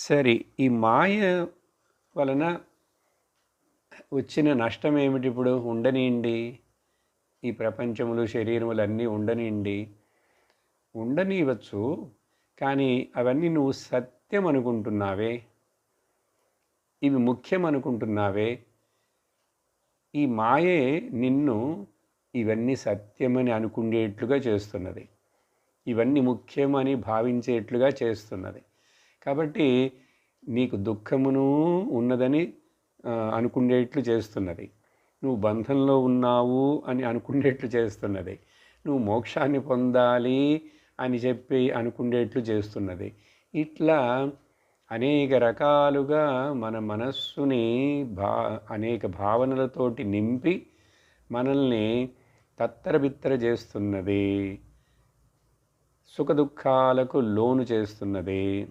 సరే ఈ మాయ వలన వచ్చిన నష్టం ఏమిటి ఇప్పుడు? ఉండనియండి. ఈ ప్రపంచములు శరీరములు అన్నీ ఉండనియండి. ఉండనివ్వచ్చు కానీ అవన్నీ నువ్వు సత్యం అనుకుంటున్నావే ఇవి ముఖ్యం అనుకుంటున్నావే ఈ మాయే నిన్ను ఇవన్నీ సత్యమని అనుకునేట్లుగా చేస్తున్నది. ఇవన్నీ ముఖ్యమని భావించేట్లుగా చేస్తున్నది. కాబట్టి నీకు దుఃఖమును ఉన్నదని అనుకునేట్లు చేస్తున్నది. నువ్వు బంధంలో ఉన్నావు అని అనుకునేట్లు చేస్తున్నది. నువ్వు మోక్షాన్ని పొందాలి అని చెప్పి అనుకునేట్లు చేస్తున్నది. ఇట్లా అనేక రకాలుగా మన మనస్సుని భా అనేక భావనలతోటి నింపి మనల్ని తత్తరబిత్తర చేస్తున్నది. సుఖ దుఃఖాలకు లోను చేస్తున్నది.